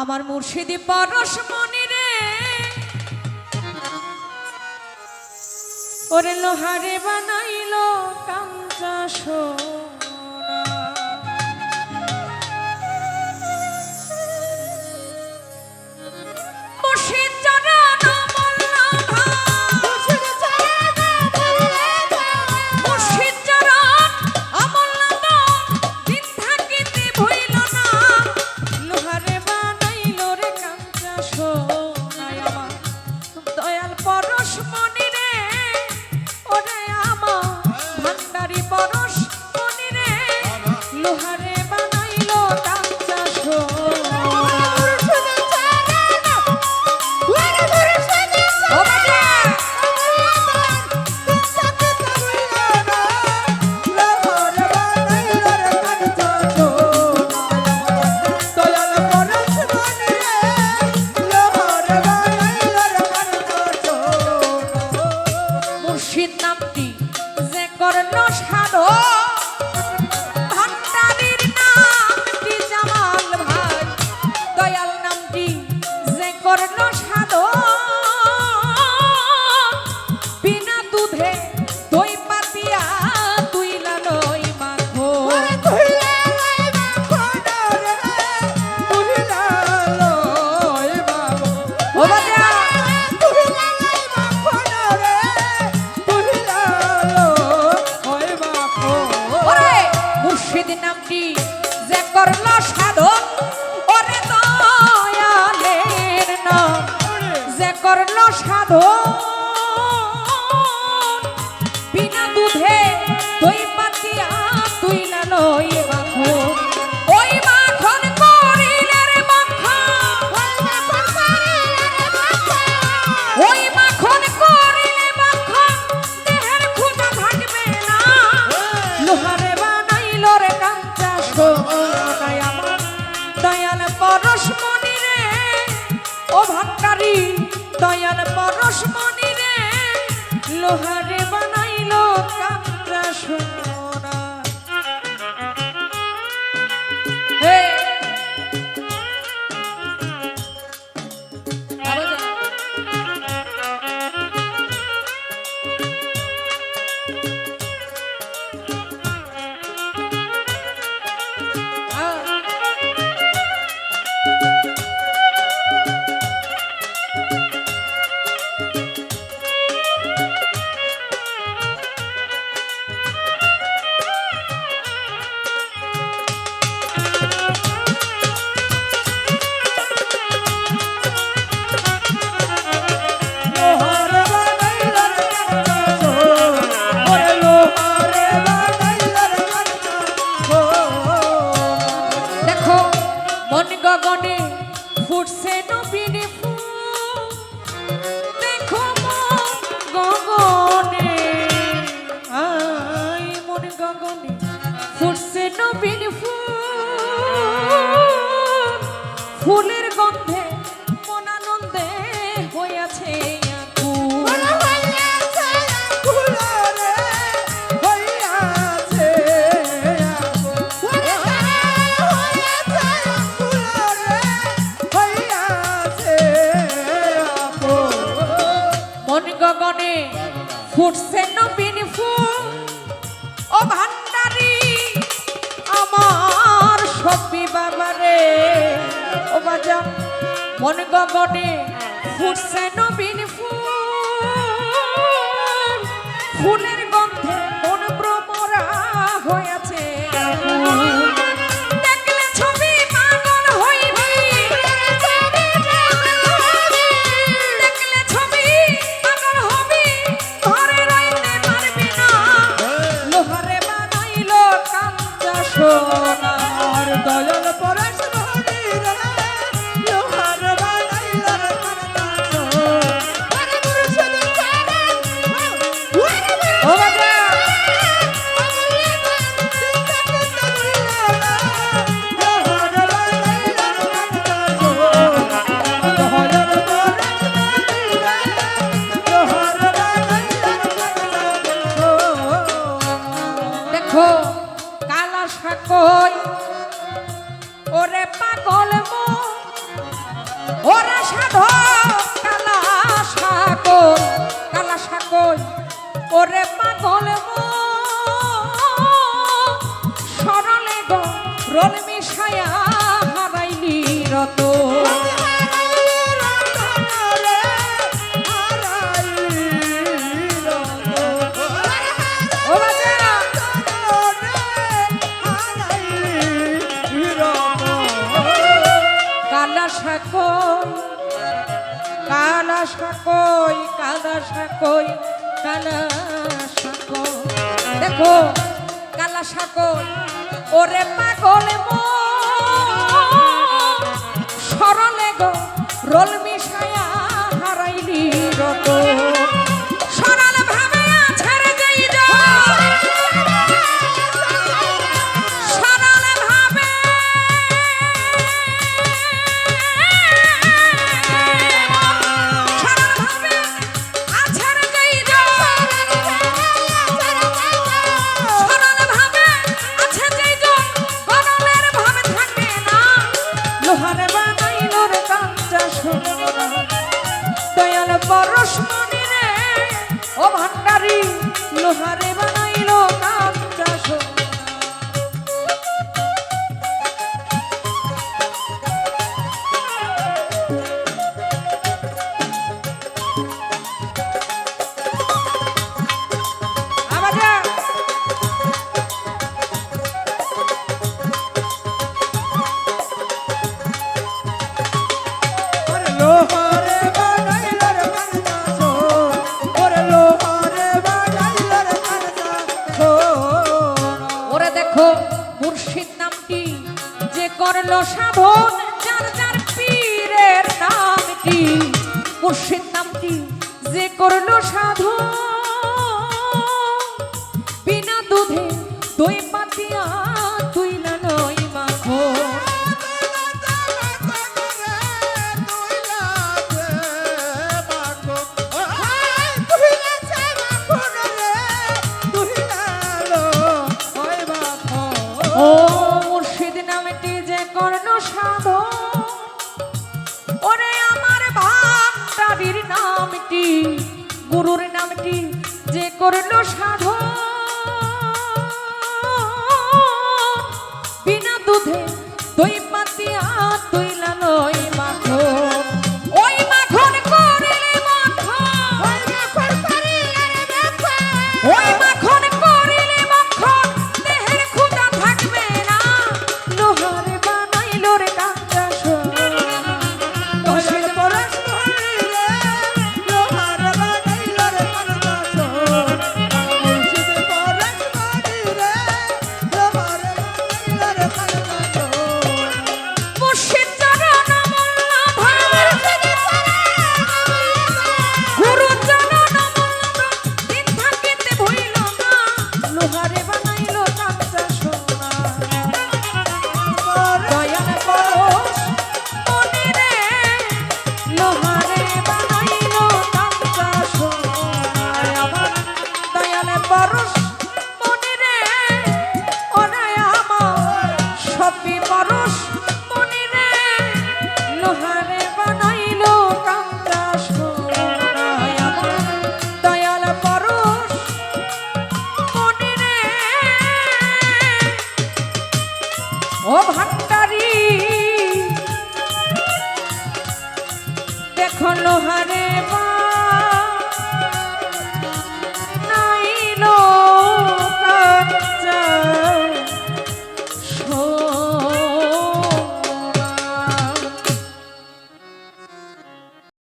আমার মুর্শিদি পারস মনি রে। ওরে লোহারে বানাইল কাঞ্চা 哈德 Oh. পরশমণি রে লোহারে বানাইল কামরা সোনা। গগনে ফুটছে নবীন দেখো গগনে আই মন গগনে ফুটছে নবীন ফুল। ফুলের ফুটছে নবীন ফুল। ও আমার সবি বাবারে ও বাজা, মন গগনে ফুটছে নবীন ফুল। ফুলে আশা কই ওরে পাগল। সাকই কানা সাকই কানা সাকই কানা সাকই দেখো, কালা সাকই ওরে পাগল সরলে গো, রোল মিশায়া হারাইলি রতন। করল সাধন যার যার পীরের নামটি মুর্শিদ নামটি যে করল সাধন নামটি গুরুর নামটি যে করল সাধন পরশ মনিরে লোহারে বানাইল কাঙ্কা দয়াল পরশ মনিরে ও ভান্ডারি দেখো লোহার